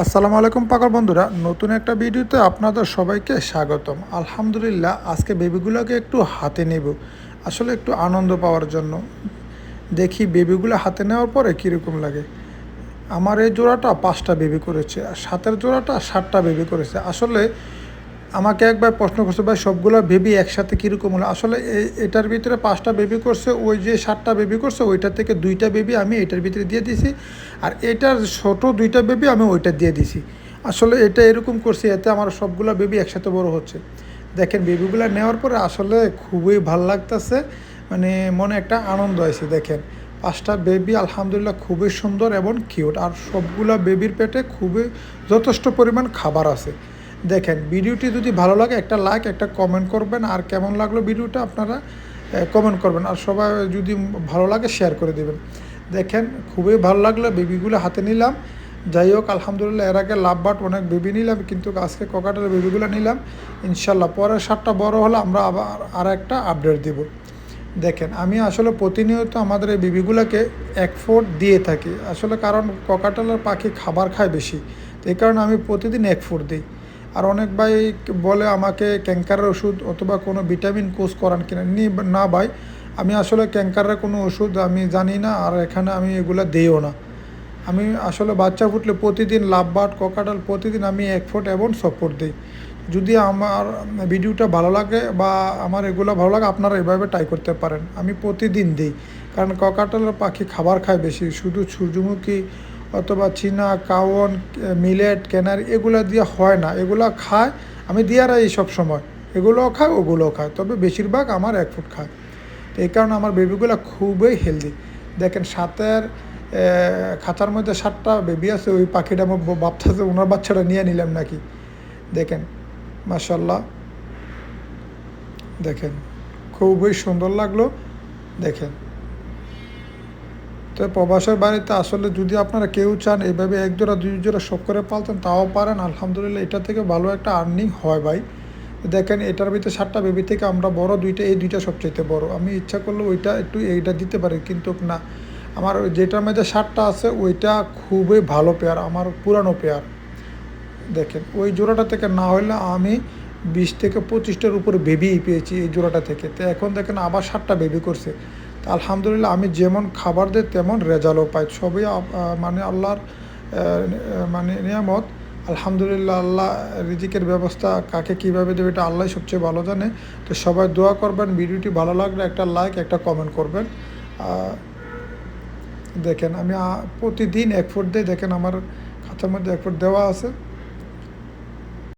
আসসালামু আলাইকুম পাগল বন্ধুরা, নতুন একটা ভিডিওতে আপনাদের সবাইকে স্বাগতম। আলহামদুলিল্লাহ, আজকে বেবিগুলোকে একটু হাতে নেব। আসলে একটু আনন্দ পাওয়ার জন্য। দেখি বেবিগুলো হাতে নেওয়ার পরে কীরকম লাগে। আমার এই জোড়াটা পাঁচটা বেবি করেছে, আর সাতের জোড়াটা সাতটা বেবি করেছে। আসলে আমাকে একবার প্রশ্ন করছে, ভাই, সবগুলো বেবি একসাথে কীরকম হলো? আসলে এটার ভিতরে পাঁচটা বেবি করছে, ওই যে সাতটা বেবি করছে ওইটার থেকে দুইটা বেবি আমি এটার ভিতরে দিয়ে দিছি। আর এটার ছোট দুইটা বেবি আমি ওইটা দিয়ে দিছি। আসলে এটা এরকম করছি, এতে আমার সবগুলো বেবি একসাথে বড় হচ্ছে। দেখেন বেবিগুলো নেওয়ার পরে আসলে খুবই ভালো লাগতেছে মানে মনে একটা আনন্দ আছে দেখেন। পাঁচটা বেবি আলহামদুলিল্লাহ খুবই সুন্দর এবং কিউট আর সবগুলো বেবির পেটে খুবই যথেষ্ট পরিমাণ খাবার আছে। দেখেন, ভিডিওটি যদি ভালো লাগে, একটা লাইক একটা কমেন্ট করবেন। আর কেমন লাগল ভিডিওটা আপনারা কমেন্ট করবেন। আর সবাই যদি ভালো লাগে শেয়ার করে দেবেন। দেখেন, খুবই ভালো লাগল বেবিগুলো হাতে নিলাম। যাই হোক, আলহামদুলিল্লাহ, এর আগে লাভ বাট অনেক বেবি নিলাম, কিন্তু আজকে ককাটের বেবিগুলো নিলাম। ইনশাল্লাহ পরের সাতটা বড় হলে আমরা আবার আর একটা আপডেট দিব। দেখেন, আমি আসলে প্রতিনিয়ত আমাদের এই বিবিগুলোকে এক ফুট দিয়ে থাকি। আসলে কারণ ককাটালের পাখি খাবার খায় বেশি। এই কারণে আমি প্রতিদিন এক ফুট দিই। আর অনেক ভাই বলে আমাকে ক্যাঙ্কারের ওষুধ অথবা কোনো ভিটামিন কোর্স করান কিনা। নি, না ভাই, আমি আসলে ক্যাঙ্কারের কোনো ওষুধ আমি জানি না আর এখানে আমি এগুলো দিইও না। আমি আসলে বাচ্চা ফুটলে প্রতিদিন লাভবাট ককাটাল প্রতিদিন আমি এক ফুট এবং সাপোর্ট দিই। যদি আমার ভিডিওটা ভালো লাগে বা আমার এগুলো ভালো লাগে, আপনারা এভাবে ট্রাই করতে পারেন। আমি প্রতিদিন দিই। কারণ ককাটালের পাখি খাবার খায় বেশি। শুধু সূর্যমুখী অথবা চীনা কাওয়ন মিলেট, কেনার, এগুলো দিয়ে হয় না। এগুলো খায়, আমি দিয়ে রাই সব সময়। এগুলোও খায়, ওগুলোও খায়। তবে বেশিরভাগ আমার এক ফুট খায়। তো এই কারণে আমার বেবিগুলো খুবই হেলদি দেখেন, সাতের খাঁচার মধ্যে সাতটা বেবি আছে, ওই পাখিটা আমার ভাবতেছে ওনার বাচ্চাটা নিয়ে নিলাম নাকি? দেখেন মাসাল্লাহ দেখেন, খুবই সুন্দর লাগল। দেখেন। তো প্রবাসের বাড়িতে আসলে যদি আপনারা কেউ চান এইভাবে এক জোড়া দুই জোড়া শখ করে পালতেন, তাও পারেন। আলহামদুলিল্লাহ, এটা থেকে ভালো একটা আর্নিং হয় ভাই। দেখেন, এটার ভিতরে সাতটা বেবি থেকে আমরা বড়, দুইটা, এই দুইটা সবচেয়ে বড়। আমি ইচ্ছা করলে ওইটা একটু এইটা দিতে পারি, কিন্তু না। আমার যেটার মধ্যে সাতটা আছে, ওইটা খুবই ভালো পেয়ার আমার পুরানো পেয়ার দেখেন, ওই জোড়াটা থেকে না হলে আমি বিশ থেকে পঁচিশটার উপরে বেবি পেয়েছি এই জোড়াটা থেকে। তো এখন দেখেন আবার সাতটা বেবি করছে। আলহামদুলিল্লাহ, আমি যেমন খাবার দিই, তেমন রেজাল্টও পাই। সবই মানে আল্লাহর মানে নিয়ামত। আলহামদুলিল্লাহ, আল্লাহ রিজিকের ব্যবস্থা কাকে কীভাবে দেবে এটা আল্লাহ সবচেয়ে ভালো জানে। তো সবাই দোয়া করবেন, ভিডিওটি ভালো লাগলে একটা লাইক একটা কমেন্ট করবেন। দেখেন, আমি প্রতিদিন এক ফুট দিই, দেখেন আমার খাতার মধ্যে এক ফুট দেওয়া আছে।